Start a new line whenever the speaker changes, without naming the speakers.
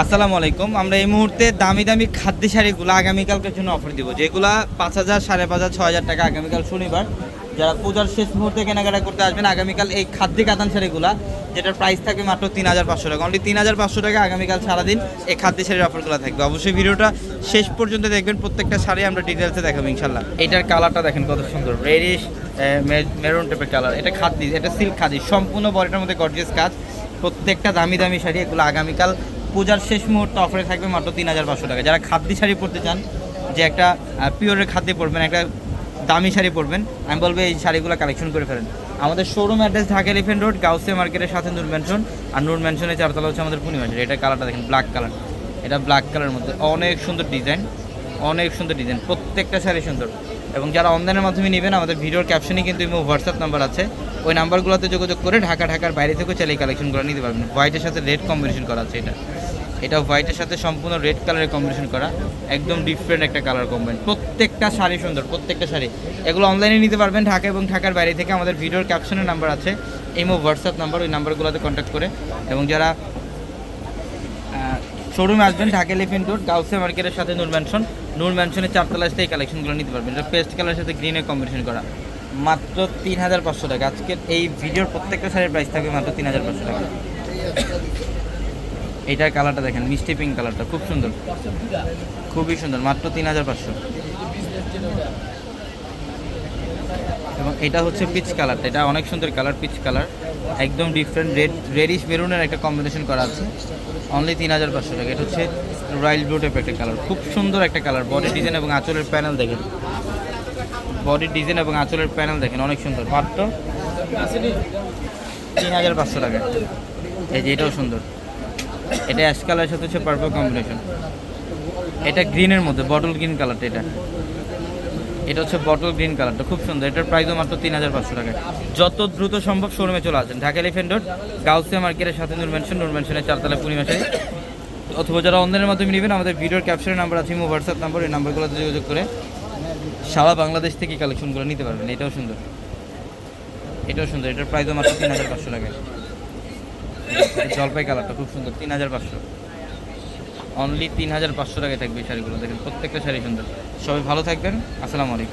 আসসালামু আলাইকুম। আমরা এই মুহূর্তে দামি দামি খাদ্য শাড়িগুলো আগামীকালকের জন্য অফার দিব। যেগুলো পাঁচ হাজার, সাড়ে পাঁচ হাজার, ছয় হাজার টাকা আগামীকাল শনিবার। যারা পূজার শেষ মুহূর্তে কেনাকাটা করতে আসবেন, আগামীকাল এই খাদ্য কাতান শাড়িগুলো, যেটার প্রাইস থাকবে মাত্র তিন হাজার পাঁচশো টাকা। অনলি তিন হাজার পাঁচশো টাকা আগামীকাল সারাদিন এই খাদ্য শাড়ির অফারগুলো থাকবে। অবশ্যই ভিডিওটা শেষ পর্যন্ত দেখবেন। প্রত্যেকটা শাড়ি আমরা ডিটেলসে দেখাবো ইনশাল্লাহ এটার কালারটা দেখেন কত সুন্দর। রেডিশ মেরুন টাইপের কালার এটা খাদ্দি এটা সিল্ক খাদি সম্পূর্ণ বডিটার মধ্যে গর্জিয়াস কাজ। প্রত্যেকটা দামি দামি শাড়ি এগুলো আগামীকাল পূজার শেষ মুহূর্তে অফারে থাকবে মাত্র তিন হাজার পাঁচশো টাকা। যারা খাদ্যি শাড়ি পরতে চান, যে একটা পিওরের খাদ্যে পরবেন, একটা দামি শাড়ি পরবেন, আমি বলব এই শাড়িগুলো কালেকশন করে ফেলেন। আমাদের showroom address Dhaka elephant road Ghause মার্কেটের সাথে নূর ম্যানশন আর নূর ম্যানশনের চারতলা হচ্ছে আমাদের পূর্ণিমাসের এটা কালারটা দেখেন ব্ল্যাক কালার এটা ব্ল্যাক কালারের মধ্যে অনেক সুন্দর ডিজাইন অনেক সুন্দর ডিজাইন প্রত্যেকটা শাড়ি সুন্দর। এবং যারা অনলাইনের মাধ্যমে নেবেন, আমাদের ভিডিওর ক্যাপশনে কিন্তু ইমো হোয়াটসঅ্যাপ নাম্বার আছে। ওই নাম্বারগুলোতে যোগাযোগ করে ঢাকা, ঢাকার বাইরে থেকেও চাইলে কালেকশনগুলো নিতে পারবেন। হোয়াইটের সাথে রেড কম্বিনেশন করা আছে এটা। এটা হোয়াইটের সাথে সম্পূর্ণ রেড কালারের কম্বিনেশন করা। একদম ডিফারেন্ট একটা কালার কম্বাইন প্রত্যেকটা শাড়ি সুন্দর, প্রত্যেকটা শাড়ি। এগুলো অনলাইনে নিতে পারবেন ঢাকা এবং ঢাকার বাইরে থেকে। আমাদের ভিডিওর ক্যাপশনের নাম্বার আছে, ইমো হোয়াটসঅ্যাপ নাম্বার ওই নাম্বারগুলোতে কন্ট্যাক্ট করে। এবং যারা শোরুমে আসবেন, ঢাকা এলিফেন্ট রোড গাউসে মার্কেটের সাথে নূর ম্যানশন নূর ম্যানশনের চারতলা এই কালেকশনগুলো নিতে পারবেন। এটা পেস্ট কালারের সাথে গ্রিনের কম্বিনেশন করা। মাত্র তিন হাজার পাঁচশো টাকা। আজকের এই ভিডিওর প্রত্যেকটা শাড়ির প্রাইস থাকবে মাত্র তিন হাজার পাঁচশো টাকা। এইটার কালারটা দেখেন, মিষ্টি পিঙ্ক কালারটা খুব সুন্দর। খুবই সুন্দর। মাত্র তিন হাজার পাঁচশো। এবং এটা হচ্ছে পিচ কালারটা এটা অনেক সুন্দর কালার পিচ কালার একদম ডিফারেন্ট রেড রেডিশ মেরুনের একটা কম্বিনেশন করা আছে। অনলি তিন হাজার পাঁচশো টাকা। এটা হচ্ছে রয়্যাল ব্লু টাইপের একটা কালার খুব সুন্দর একটা কালার বডি ডিজাইন এবং আঁচলের প্যানেল দেখেন। বডি ডিজাইন এবং আঁচলের প্যানেল দেখেন, অনেক সুন্দর। মাত্র তিন হাজার পাঁচশো টাকা। এই যে এটাও সুন্দর। এটা অ্যাশ কালারের সাথে হচ্ছে পার্পল কম্বিনেশন এটা গ্রিনের মধ্যে বটল গ্রিন কালারটা এটা। এটা হচ্ছে বটল গ্রিন কালারটা খুব সুন্দর। এটার প্রাইসও মাত্র তিন হাজার পাঁচশো টাকা। যত দ্রুত সম্ভব শোরুমে চলে আসেন। ঢাকা এলিফেন্ট রোড গাউসিয়া মার্কেটের সাথে নূর ম্যানশন নূর ম্যানশনের চারতলা পূর্ণিমাশারি অথবা যারা অনলাইনের মাধ্যমে নেবেন, আমাদের ভিডিওর ক্যাপশনের নাম্বার আছে, ইমো হোয়াটসঅ্যাপ নাম্বার এই নাম্বারগুলোতে যোগাযোগ করে সারা বাংলাদেশ থেকে কালেকশনগুলো নিতে পারবেন। এটাও সুন্দর। এটাও সুন্দর। এটার প্রাইসও মাত্র তিন হাজার পাঁচশো টাকা জলপাই কালারটা খুব সুন্দর, তিন হাজার পাঁচশো। অনলি তিন হাজার পাঁচশো টাকায় থাকবে এই শাড়িগুলো। দেখেন প্রত্যেকটা শাড়ি সুন্দর। সবাই ভালো থাকবেন। আসসালামু আলাইকুম।